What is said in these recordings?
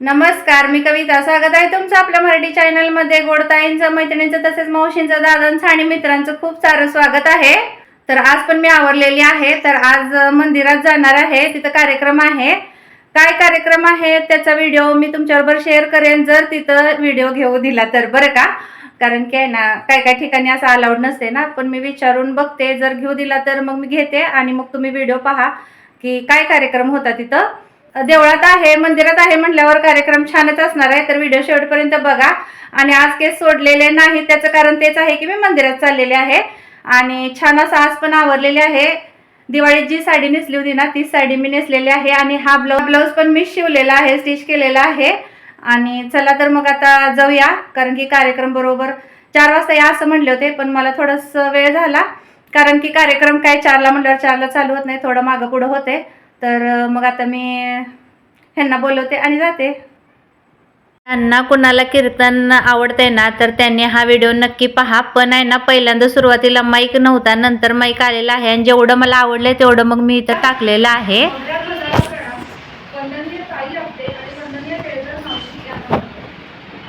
नमस्कार मी कविता. स्वागत आहे तुमचं आपल्या मराठी चॅनलमध्ये. गोडताईंचं मैत्रिणींचं तसेच मावशींचं दादांचं आणि मित्रांचं खूप सारं स्वागत आहे. तर आज पण मी आवरलेली आहे. तर आज मंदिरात जाणार आहे. तिथं कार्यक्रम आहे. काय कार्यक्रम आहे? त्याचा व्हिडिओ मी तुमच्याबरोबर शेअर करेन. जर तिथं व्हिडिओ घेऊ दिला तर बरं का? कारण की आहे ना काय काय ठिकाणी असं अलाउड नसते ना. पण मी विचारून बघते. जर घेऊ दिला तर मग मी घेते आणि मग तुम्ही व्हिडिओ पहा की काय कार्यक्रम होता तिथं. देवळात आहे मंदिरात आहे म्हटल्यावर कार्यक्रम छानच असणार आहे. तर व्हिडिओ शेवटपर्यंत बघा. आणि आज केस सोडलेले नाही त्याचं कारण तेच आहे की मी मंदिरात चाललेले आहे. आणि छान असं आज पण आवरलेले आहे. दिवाळीत जी साडी नेसली होती ना तीच साडी मी नेसलेली आहे. आणि हा ब्लाऊज ब्लाऊज पण मी शिवलेला आहे स्टिच केलेला आहे. आणि चला तर मग आता जाऊया कारण की कार्यक्रम बरोबर चार वाजता या असं म्हणले होते पण मला थोडंसं वेळ झाला. कारण की कार्यक्रम काय चारला म्हटल्यावर चारला चालू होत नाही थोडं मागं पुढं होते. तर मग आता मी ह्यांना बोलवते आणि जाते. त्यांना कुणाला कीर्तन आवडतंय ना तर त्यांनी हा व्हिडिओ नक्की पहा. पण आहे ना पहिल्यांदा सुरुवातीला माईक नव्हता नंतर माईक आलेला आहे. आणि जेवढं मला आवडलंय तेवढं मग मी इथं टाकलेलं आहे. वंदनीय ताई आपटे आणि वंदनीय केळकर मावशी यांना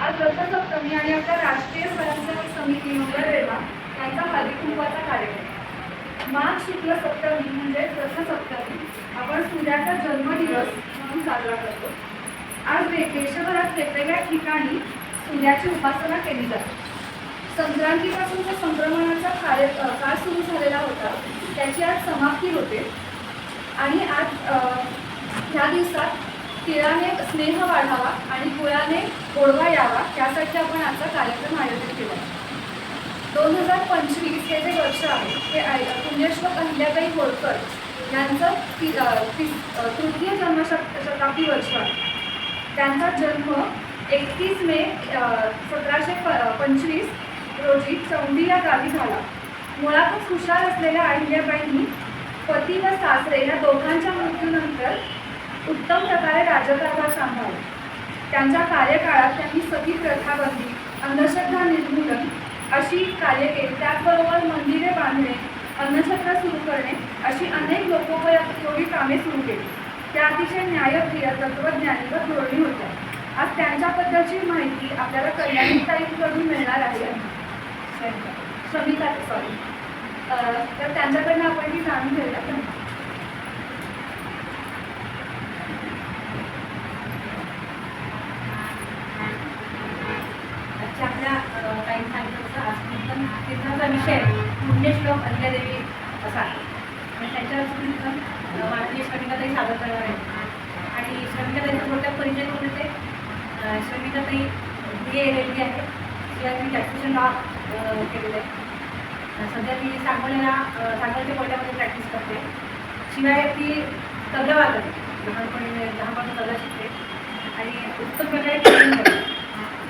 आज रथसप्तमी आणि आपल्या राष्ट्रीय स्वयंसेवक समिती मंगळवेढा यांचा हळदीकुंकवाचा कार्यक्रम. माघ शुक्ल सप्तमी म्हणजे रथसप्तमी. आपण सूर्याचा जन्मदिवस म्हणून साजरा करतो. आज देशभरात वेगवेगळ्या ठिकाणी सूर्याची उपासना केली जाते. संक्रांतीपासून जो संक्रमणाचा कार्य काळ सुरू झालेला होता त्याची आज समाप्ती होते. आणि आज ह्या दिवसात तिळाने स्नेह वाढावा आणि गुळाने गोडवा यावा यासाठी आपण आजचा कार्यक्रम आयोजित केला दोन हजार पंचवीस हे जे वर्ष आहे ते आय- पुण्यश्लोक अहिल्याबाई होळकर यांचं तृतीय जन्मशताब्दी वर्ष आहे. त्यांचा जन्म एकतीस मे सतराशे प पंचवीस रोजी चौंडी या गावी झाला. मुळातच हुशार असलेल्या अहिल्याबाईंनी पती व सासरे या दोघांच्या मृत्यूनंतर उत्तम प्रकारे राजकारभार सांभाळला. त्यांच्या कार्यकाळात त्यांनी सती प्रथाबंदी अंधश्रद्धा निर्मूलन अशी कार्य केली. त्याचबरोबर मंदिरे बांधणे अन्नछत्र सुरू करणे अशी अनेक लोकोपयोगी कामे सुरू केली. त्या अतिशय न्यायप्रिय तत्वज्ञानी व धोरणी होत्या. आज त्यांच्याबद्दलची माहिती आपल्याला कल्याणीताईंकडून मिळणार आहे. श्रमिका सॉरी तर त्यांच्याकडनं आपण ती जाणून घेऊया. पुण्यश्लोक अहिल्यादेवी असा आहे. म्हणजे आणि त्याच्यावर कीर्तन माननीय श्रमिकाताई सादर करणार आहे आणि श्रमिकाताईचा थोडक्यात परिचय करून देते. श्रमिकाताई बी ए रेल्वे आहे शिवाय मी टॅक्सेशन लॉ केलेलं आहे. सध्या ती सांगोल्याला अ, सांगोल्याच्या प्रॅक्टिस करते. शिवाय ती तबला वाजवते. लहानपणी लहानपणी तबला शिकते. आणि उत्तम प्रकारे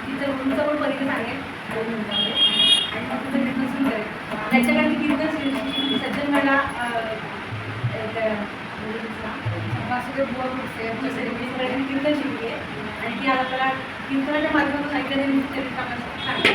तिचं उंच पण परिचय सांगेल. दोन मिनिटामध्ये आणि मग तुझं कीर्तन सुरू करेल. त्याच्याकडे म्हणजे तिथं कीर्तन सज्जन मला वासुदेव बुवा गुडसे आहे. आणि ती आज आपल्याला कीर्तनाच्या माध्यमातून ऐकल्याने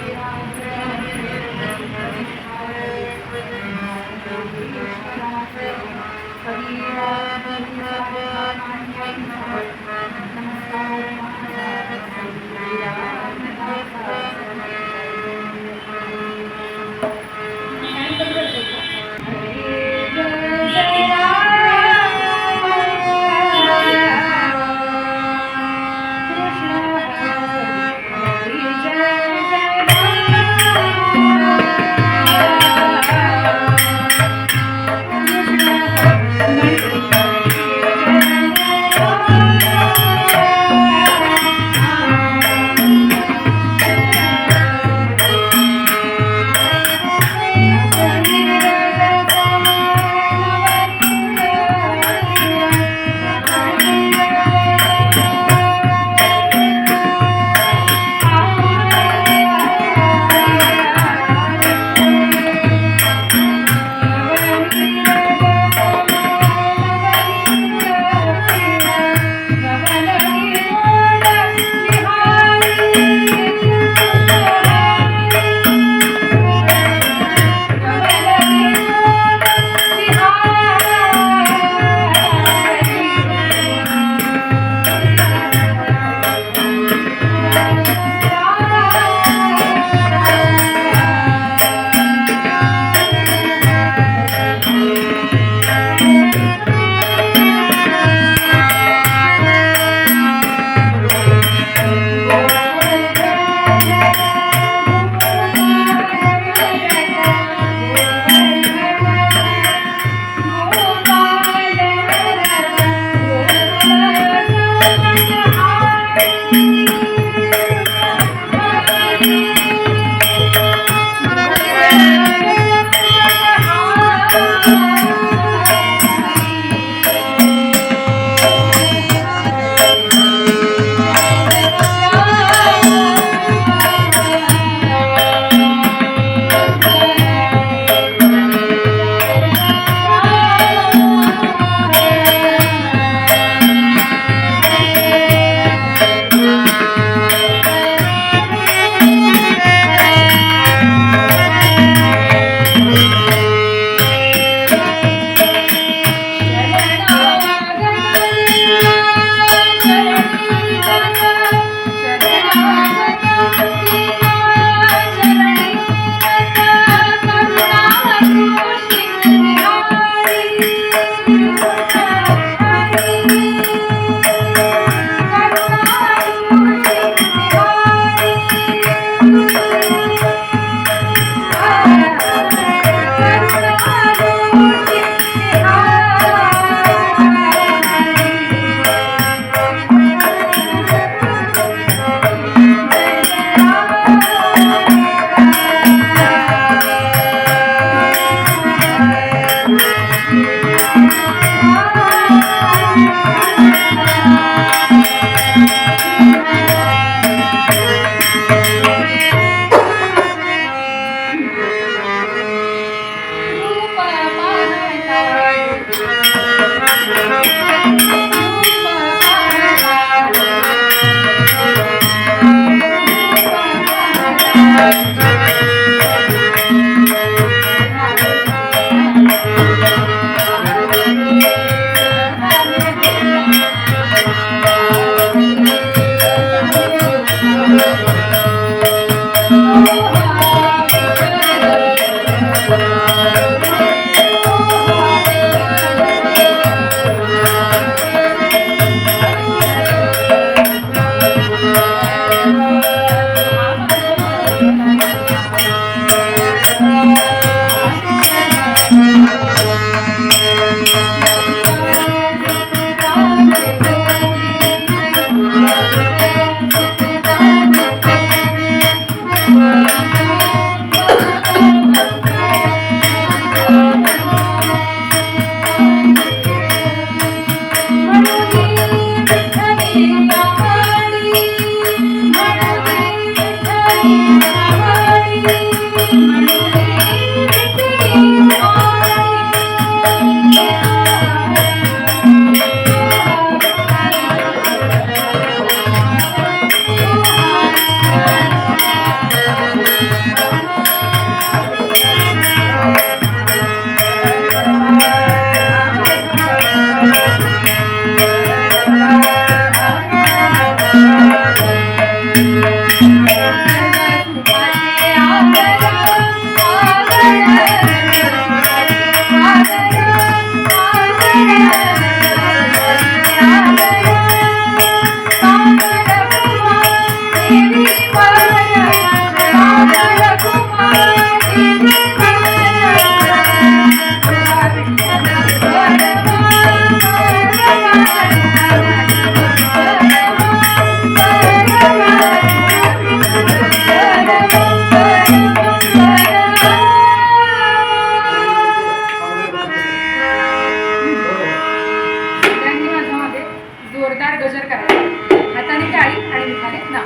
हाताने टाळी आणि मुखाने ना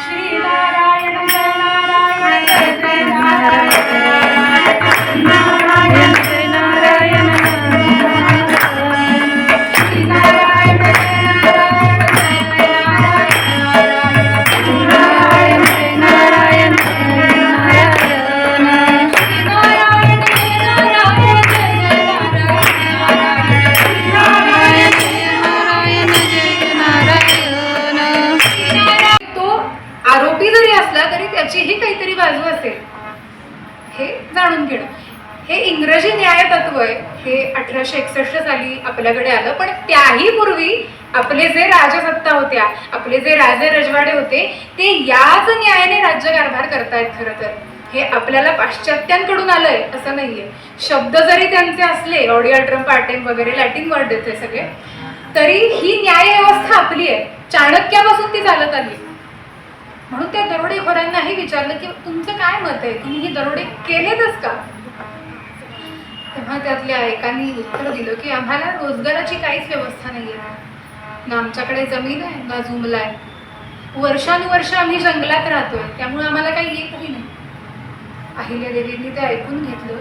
श्री नारायण नारायण नारायण अठराशे एकसष्ट साली आपल्याकडे आलं पण त्याही पूर्वी आपले जे राजसत्ता होत्या आपले जे राजे रजवाडे होते ते याच न्यायाने राज्यकारभार करतायत खरं तर. हे आपल्याला पाश्चात्यांकडून आलंय असं नाहीये. शब्द जरी त्यांचे असले ऑडिओट्रम पार्टेम वगैरे लॅटिन वर्ड देते सगळे तरी ही न्याय व्यवस्था आपली आहे. चाणक्यापासून ती चालत आली. म्हणून त्या दरोडेखोरांनाही विचारलं की तुमचं काय मत आहे? तुम्ही हे दरोडे केलेतच का? तेव्हा त्यातल्या एकाने उत्तर दिलं की आम्हाला रोजगाराची काहीच व्यवस्था नाही आहे ना आमच्याकडे जमीन आहे ना जुमला आहे. वर्षानुवर्ष आम्ही जंगलात राहतोय त्यामुळे आम्हाला काही येतही नाही. अहिल्या देवींनी ते ऐकून घेतलं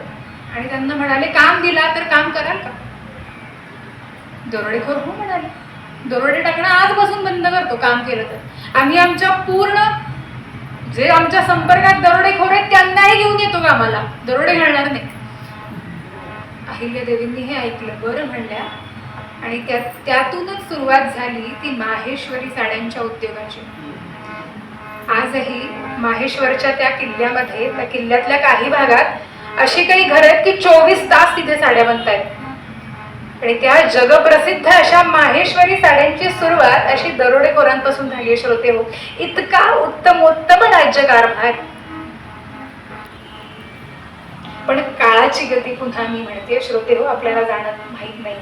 आणि त्यांना म्हणाले काम दिला तर काम कराल का? दरोडेखोर हो म्हणाले दरोडे टाकणं आजपासून बंद करतो काम केलं तर. आम्ही आमच्या पूर्ण जे आमच्या संपर्कात दरोडेखोर आहेत त्यांनाही घेऊन येतो कामाला. दरोडे घालणार नाही. अहिल्यादेवींनी हे ऐकलं बरं म्हणल्या. आणि त्या त्यातूनच सुरुवात झाली ती माहेश्वरी साड्यांच्या उद्योगाची. आजही माहेश्वरच्या त्या किल्ल्यामध्ये त्या किल्ल्यातल्या काही भागात अशी काही घरं आहेत की चोवीस तास तिथे साड्या बनतायत. आणि त्या जगप्रसिद्ध अशा माहेश्वरी साड्यांची सुरुवात अशी दरोडेखोरांपासून झाली आहे, श्रोते हो. इतका उत्तमोत्तम राज्यकारभार. काळाची गती पुन्हा मी म्हणते श्रोते हो आपल्याला जाणं माहीत नाही.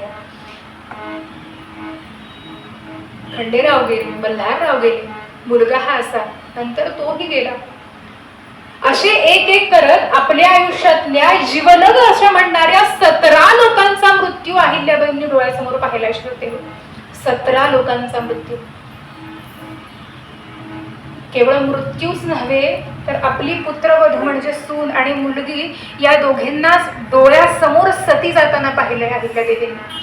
खंडेराव गेले बल्हारराव गेले मुलगा हा असा नंतर तोही गेला. असे एक एक करत आपल्या आयुष्यातल्या जीवनग अशा म्हणणाऱ्या सतरा लोकांचा मृत्यू अहिल्याबाईंनी डोळ्यासमोर पाहिला श्रोते हो. सतरा लोकांचा मृत्यू. केवळ मृत्यूच नव्हे तर आपली पुत्रवधू म्हणजे सून आणि मुलगी या दोघींना डोळ्यासमोर सती जाताना पाहिले आहिल्या अहिल्यादेवींना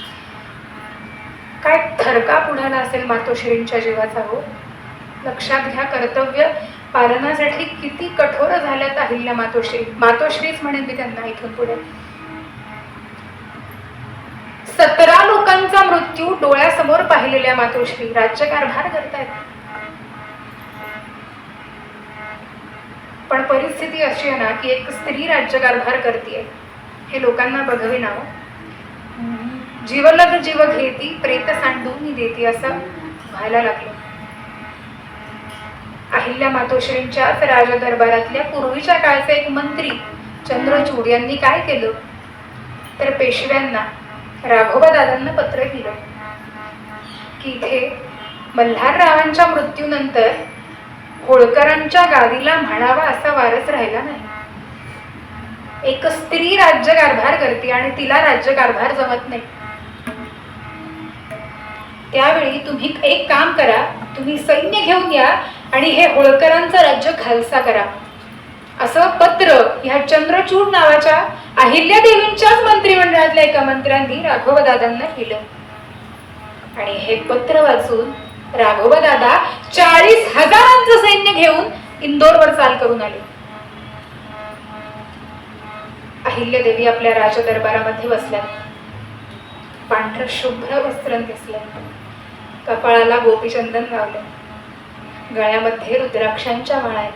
काय थरका पुढाला असेल मातोश्रींच्या जीवाचा हो? लक्षात घ्या कर्तव्य पालनासाठी किती कठोर झाल्यात अहिल्या मातोश्री. मातोश्रीच म्हणेन मी त्यांना इथून पुढे. सतरा लोकांचा मृत्यू डोळ्यासमोर पाहिलेल्या मातोश्री. राज्यकारभार करतायत. पण परिस्थिती अशी आहे ना की एक स्त्री राज्यकारभार करते हे लोकांना बघावे नाव हो. जीवलग जीव घेती प्रेत सांडून देती असं व्हायला लागलं. अहिल्या मातोश्रींच्याच राजदरबारातल्या पूर्वीच्या काळचे एक मंत्री चंद्रचूड यांनी काय केलं? तर पेशव्यांना राघोबा दादांना पत्र दिलं की इथे मल्हाररावांच्या मृत्यूनंतर होळकरांच्या गादीला म्हणावा असा वारस राहिला नाही. एक स्त्री राज्यकारभार करते आणि तिला राज्यकारभार जमत नाही. त्यावेळी तुम्ही एक काम करा तुम्ही सैन्य घेऊन या आणि हे होळकरांचं राज्य खालसा करा. असं पत्र ह्या चंद्रचूड नावाच्या अहिल्या देवींच्याच मंत्रिमंडळातल्या एका मंत्र्यांनी राघव दादांना केलं आणि हे पत्र वाचून राघव दादा चाळीस हजारांचं सैन्य घेऊन इंदोरवर चाल करून आले. अहिल्या देवी आपल्या राजदरबारामध्ये बसल्या. पांढर शुभ्र वस्त्र दिसल्या कपाळाला गोपीचंदन लावलं. गळ्यामध्ये रुद्राक्षांच्या माळा आहेत.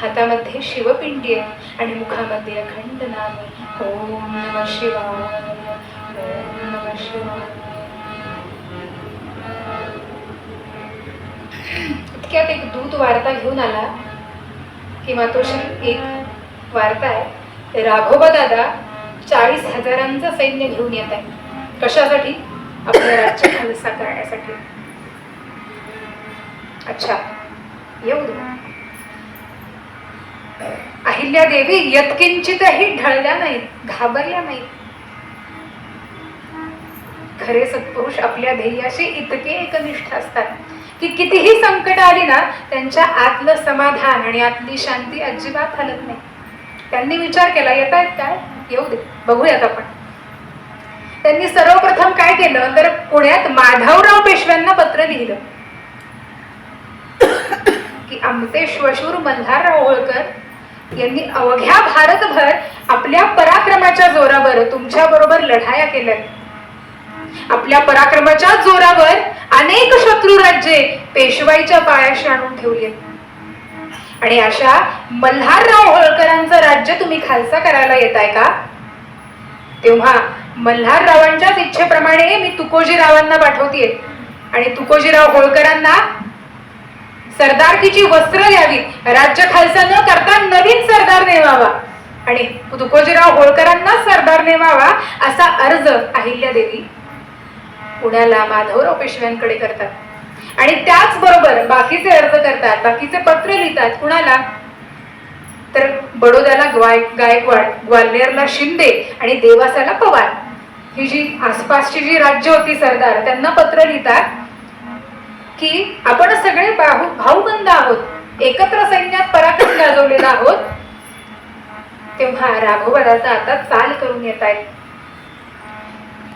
हातामध्ये शिवपिंडी आहे आणि मुखामध्ये अखंड नाम ओम नम शिवाय ओम नम शिवाय. इतक्यात एक दूत वार्ता घेऊन आला की मातोश्री एक वार्ता आहे. राघोबा दादा चाळीस हजारांचं सैन्य घेऊन येत आहे कशासाठी? आपल्या राज्य खालसा करण्यासाठी. अच्छा येऊ दे. अहिल्या देवी यत्किंचितही ढळल्या नाहीत घाबरल्या नाहीत. खरे सत्पुरुष आपल्या ध्येयाशी इतके एकनिष्ठ असतात. की कितीही संकट आली ना त्यांच्या आतलं समाधान आणि आतली शांती अजिबात हलत नाही. त्यांनी विचार केला येत आहेत काय? येऊ दे बघूयात आपण. त्यांनी सर्वप्रथम काय केलं? तर पुण्यात माधवराव पेशव्यांना पत्र लिहिलं. की आमचे श्वशूर मल्हारराव होळकर यांनी अवघ्या भारतभर आपल्या पराक्रमाच्या जोरावर तुमच्याबरोबर लढाया केल्या आपल्या पराक्रमाच्या जोरावर अनेक शत्रू राज्ये पेशवाईच्या पायाशी आणून ठेवली आणि अशा मल्हारराव होळकरांचं राज्य तुम्ही खालसा करायला येताय का? तेव्हा मल्हाररावांच्याच इच्छेप्रमाणे मी तुकोजीरावांना पाठवतेय. आणि तुकोजीराव होळकरांना सरदारकीची वस्त्र द्यावी. राज्य खालसा न करता नवीन सरदार नेमावा आणि तुकोजीराव होळकरांना सरदार नेमावा असा अर्ज अहिल्या देवी पुण्याला माधवराव पेशव्यांकडे करतात. आणि त्याचबरोबर बाकीचे अर्ज करतात बाकीचे पत्र लिहितात. कुणाला? तर बडोद्याला ग्वाय गायकवाड ग्वाल्हेरला शिंदे आणि देवासाला पवार. ही जी आसपासची जी राज्य होती सरदार त्यांना पत्र लिहितात की आपण सगळे भाऊ भाऊबंद आहोत. एकत्र सैन्यात पराक्रम गाजवलेला आहोत. तेव्हा राघोबराचा आता चाल करून येत आहेत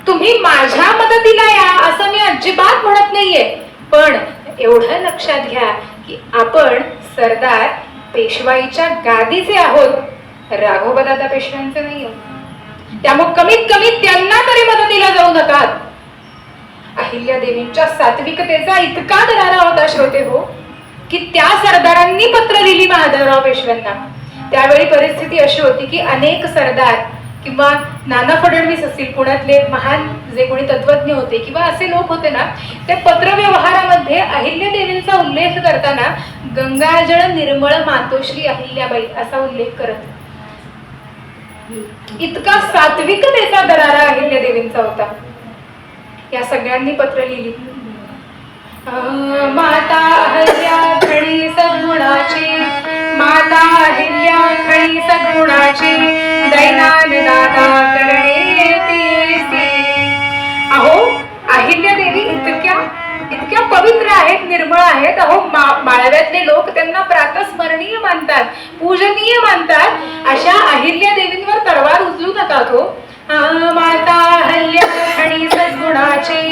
तुम्ही माझ्या मदतीला या असं मी अजिबात म्हणत नाहीये. पण एवढं लक्षात घ्या की आपण सरदार पेशवाईच्या गादीचे आहोत. राघोबदादा पेशव्यांचे नाही त्यामुळे कमीत कमी त्यांना तरी मदतीला जाऊ नकात. अहिल्या देवींच्या सात्विकतेचा इतका दरारा होता श्रोते हो की त्या सरदारांनी पत्र लिहिली महादेवराव पेशव्यांना. त्यावेळी परिस्थिती अशी होती की अनेक सरदार किंवा नाना फडणवीस असतील पुण्यातले महान जे कोणी तत्वज्ञ होते किंवा असे लोक होते ना ते पत्रव्यवहारामध्ये अहिल्या देवींचा उल्लेख करताना गंगाजळ निर्मळ मातोश्री अहिल्याबाई असा उल्लेख करत. इतका सात्विकतेचा दरारा अहिल्या देवींचा होता. या सगळ्यांनी पत्र लिहिली. माता अहिल्या सगुणाची माता अहिल्या खडी सद्गुणाची दैनान दादा करणे अहो अहिल्या देवी इतक्या इतक्या पवित्र आहेत निर्मळ आहेत. अहो मा- माळव्यातले लोक त्यांना प्रातस्मरणीय मानतात पूजनीय मानतात. अशा अहिल्या देवींवर तलवार उचलू नका तो माता अहिल्या आणि सद्गुणाची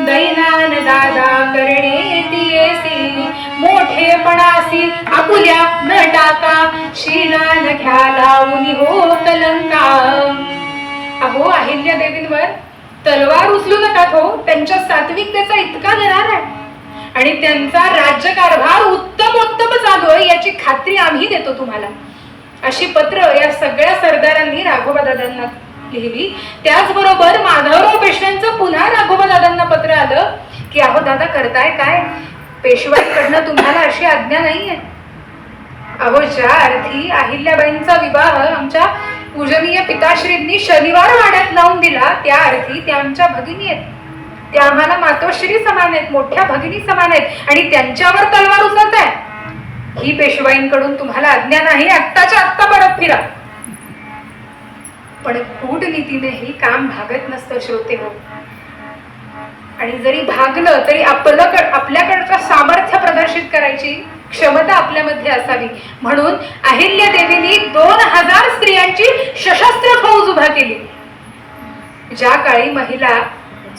दैनान दादा करणे येतेसी मोठेपणासी आपुल्या टाका शिलान घ्या लावून हो कलंका अहो अहिल्या देवींवर तलवार उचलू नका हो त्यांच्या सात्विकतेचा इतका दरार आहे. आणि त्यांचा राज्यकारभार उत्तम उत्तम चालू आहे याची खात्री आम्ही देतो तुम्हाला. अशी पत्र या सगळ्या सरदारांनी राघोबा दादांना लिहिली. त्याचबरोबर माधवराव पेशव्यांचं पुन्हा राघोबा दादांना पत्र आलं की अहो दादा करताय काय? पेशवाईकडनं तुम्हाला अशी आज्ञा नाहीये. अहो ज्या अर्थी अहिल्याबाईंचा विवाह आमच्या पूजनीय पिताश्रींनी शनिवार वाड्यात लावून दिला त्या अर्थी त्या आमच्या भगिनी आहेत. त्या आम्हाला मातोश्री समान आहेत मोठ्या भगिनी समान आहेत आणि त्यांच्यावर तलवार उचलत आहे ही पेशवाईंकडून तुम्हाला आज्ञा नाही आत्ताच्या आत्ता परत फिरा. पण कूटनीतीने ही काम भागत नसतं श्रोते हो. आणि जरी भागलं तरी आपलं आपल्याकडचं सामर्थ्य प्रदर्शित करायची क्षमता आपल्यामध्ये असावी. म्हणून अहिल्या देवीनी दोन हजार स्त्रियांची सशस्त्र फौज उभा केली. ज्या काळी महिला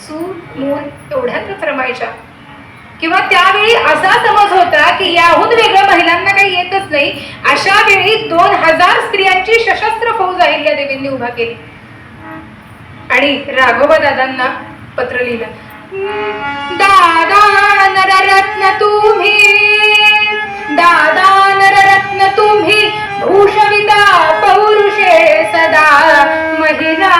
चूल मूल एवढ्यातच रमायच्या. किंवा त्यावेळी असा समज होता की याहून वेगळं महिलांना काही येतच नाही अशा वेळी दोन हजार स्त्रियांची सशस्त्र फौज अहिल्या देवींनी उभा केली. आणि राघोबा दादांना पत्र लिहिलं. दादा नररत्न तुम्ही. दादा नररत्न तुम्ही. भूषविता पौरुषे सदा महिला.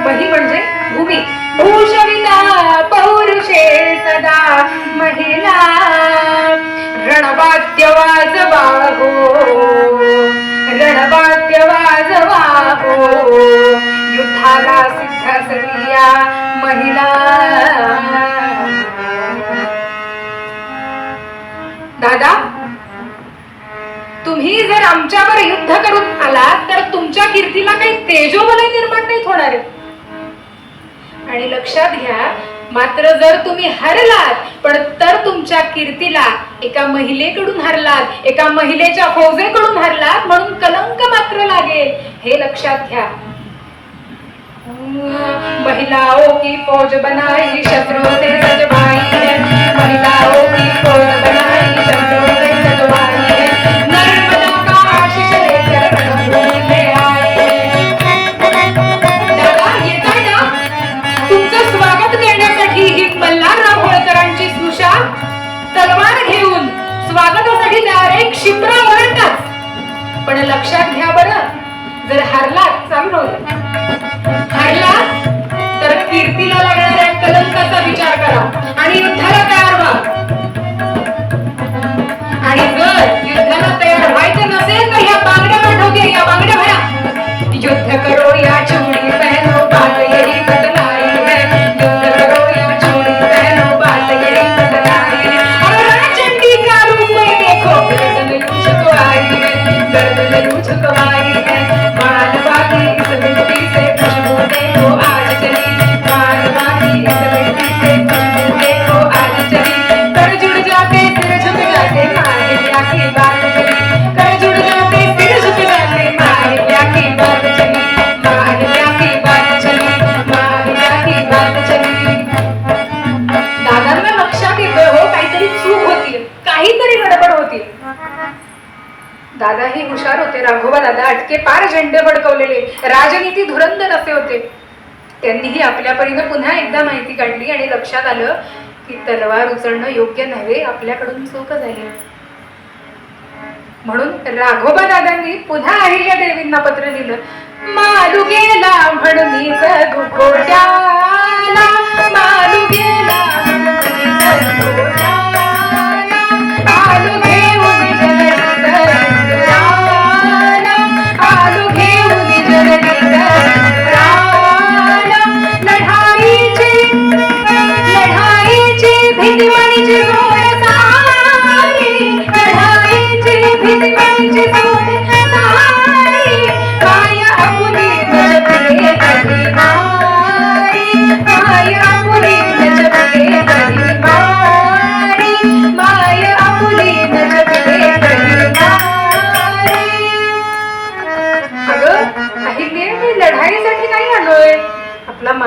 मही म्हणजे भूमी. भूषविता पौरुषे सदा महिला. रणवाद्य वाजवा हो. रणवाद्य वाजवा हो. युद्धाला सिद्ध सरिया तुम्ही जर आमच्यावर युद्ध करून आलात तर तुमच्या कीर्तीला काही तेजोबलही निर्माण नाही होणार आहे. आणि लक्षात घ्या मात्र जर तुम्ही हरलात पण तर तुमच्या कीर्तीला एका महिलेकडून हरलात एका महिलेच्या फौजेकडून हरलात म्हणून कलंक मात्र लागेल हे लक्षात घ्या. महिलाओं की फौज बनाई शत्रुओं से सजवाई है। महिलाओं की फौज बनाई शत्रुओं से सजवाई लक्षात घ्या बरं. जर हारलात चांगलं राहू द्या. तर कीर्तीला लागणाऱ्या कलंकाचा विचार करा आणि युद्धाला तयार व्हा. आणि जर युद्धाला तयार व्हायचं नसेल तर या बांगड्या पाठवते या बांगड्या भरा. युद्ध करो या आपल्या परीनं पुन्हा एकदा माहिती काढली आणि लक्षात आलं की तलवार उचलणं योग्य नव्हे आपल्याकडून चूक झाली. म्हणून राघोबा दादांनी पुन्हा अहिल्या देवींना पत्र लिहिलं मालू गेला म्हणून मालू गेला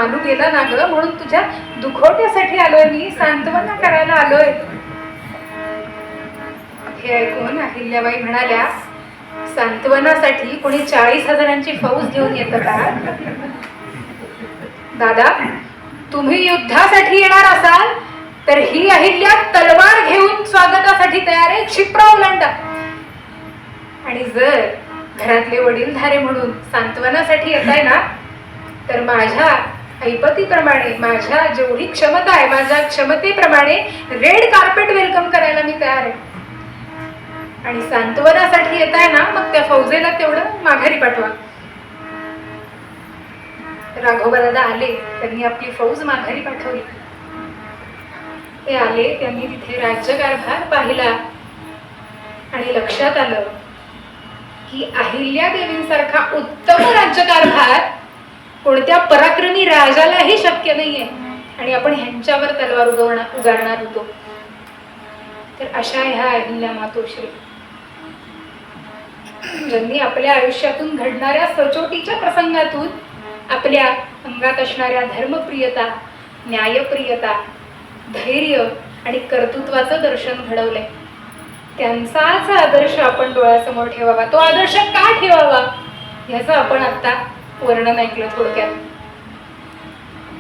मानू गेला ना ग म्हणून तुझ्या दुखवट्यासाठी आलोय मी सांत्वना करायला आलोय. हे ऐकून अहिल्याबाई म्हणाल्या सांत्वनासाठी कोणी चाळीस हजारांची फौज घेऊन येतं का? दादा तुम्ही युद्धासाठी येणार असाल तर ही अहिल्या तलवार घेऊन स्वागतासाठी तयार आहे क्षिप्रा ओलांडा. आणि जर घरातले वडीलधारे म्हणून सांत्वनासाठी येत आहे ना तर माझ्या ऐपतीप्रमाणे माझ्या जेवढी क्षमता आहे माझ्या क्षमतेप्रमाणे रेड कार्पेट वेलकम करायला मी तयार आहे. आणि सांत्वनासाठी येत आहे ना मग त्या फौजेला तेवढं माघारी पाठवा. राघोबा आले त्यांनी आपली फौज माघारी पाठवली. ते आले त्यांनी तिथे राज्यकारभार पाहिला. आणि लक्षात आलं की अहिल्या देवींसारखा उत्तम राज्यकारभार कोणत्या पराक्रमी राजालाही शक्य नाहीये. आणि आपण ह्यांच्यावर तलवार उगवणार उगारणार होतो. तर अशा ह्या अहिल्या मातोश्री. ज्यांनी आपल्या आयुष्यातून घडणाऱ्या सचोटीच्या प्रसंगातून आपल्या अंगात असणाऱ्या धर्मप्रियता न्यायप्रियता धैर्य आणि कर्तृत्वाचं दर्शन घडवलंय. त्यांचाच आदर्श आपण डोळ्यासमोर ठेवावा. तो आदर्श का ठेवावा? ह्याचा आपण आता वर्णन ऐकलं थोडक्यात.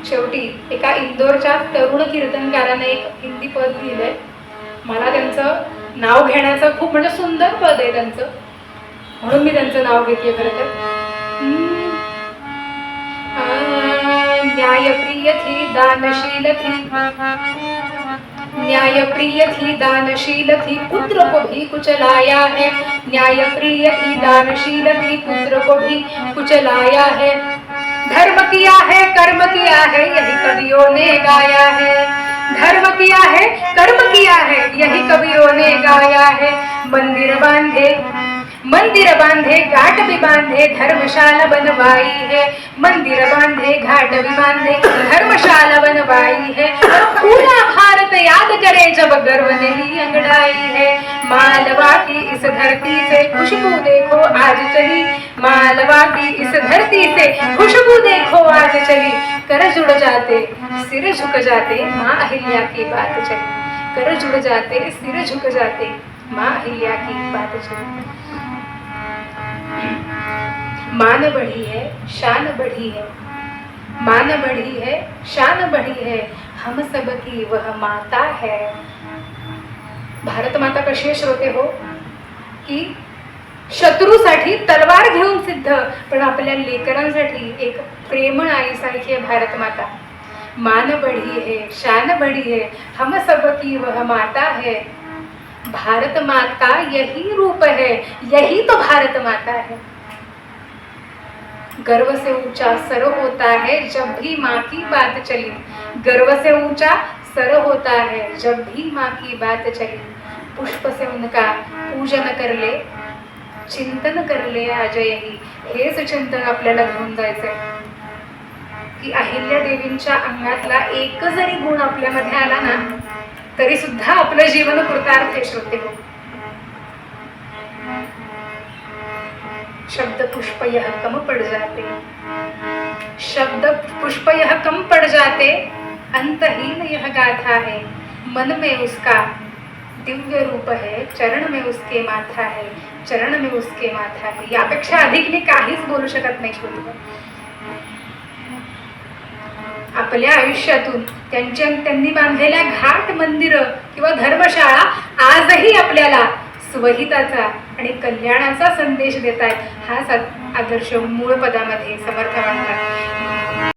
शेवटी एका इंदोरच्या तरुण कीर्तनकाराने एक हिंदी पद लिहिलंय. मला त्यांचं नाव घेण्याचं खूप म्हणजे सुंदर पद आहे त्यांचं. म्हणून मी त्यांचं नाव घेतलं खरं तर. हम्म. आ, न्यायप्रिय थी दानशील थी न्यायप्रिय थी दानशील थी पुत्र को भी कुचलाया है. न्यायप्रिय थी दानशील थी पुत्र को भी कुचलाया है। धर्म किया है कर्म किया है यही कवियों ने गाया है। धर्म किया है कर्म किया है यही कवियों ने गाया है। मंदिर बांधे मंदिर बांधे घाट भी बांधे धर्मशाला बनवाई है। मंदिर बांधे घाट भी बांधे धर्मशाला बनवाई है। पूरा भारत याद करे जब गर्व नहीं अंगड़ाई है। मालवा की इस धरती से खुशबू देखो, आज चली। मालवा की इस धरती से खुशबू देखो, आज चली। कर जुड़ जाते, सिर झुक जाते, माँ अहिल्या की बात चली। कर जुड़ जाते, सिर झुक जाते, माँ अहिल्या की बात चली। मान बढ़ी है, शान बढ़ी है। मान बढ़ी है, शान बढ़ी है। हम सब की वह माता है। भारत माता कशी आहे श्रोते हो? की शत्रूसाठी तलवार घेऊन सिद्ध पण आपल्या लेकरांसाठी एक प्रेमळ आईसारखी आहे भारत माता. मान बढ़ी है शान बढ़ी है हम सब की वह माता है। भारत माता यही रूप है यही तो भारत माता है। गर्व से ऊंचा सर होता है जब भी माँ की बात चली. गर्व से ऊंचा सर होता है जब भी माँ की बात चली. पुष्प से उनका पूजन कर ले चिंतन कर ले अजयही हेच चिंतन आपल्याला घेऊन जायचंय. की अहिल्या देवींच्या अंगातला एक जरी गुण आपल्यामध्ये आला ना तरी सुद्धा आपलं जीवन कृतार्थ श्रोते. हो शब्द पुष्प यह कम पड़ जाते। शब्द पुष्प यह कम पड़ जाते अंतहीन यह गाथा है। मन में उसका दिव्य रूप है चरण में उसके माथा है चरण में उसके माथा है। यापेक्षा अधिक मी काहीच बोलू शकत नाही श्रोते। आपल्या आयुष्यातून त्यांच्या त्यांनी बांधलेल्या घाट मंदिर किंवा धर्मशाळा आजही आपल्याला स्वहिताचा आणि कल्याणाचा संदेश देत आहेत हाच आदर्श मूळ पदामध्ये समर्थ म्हणतात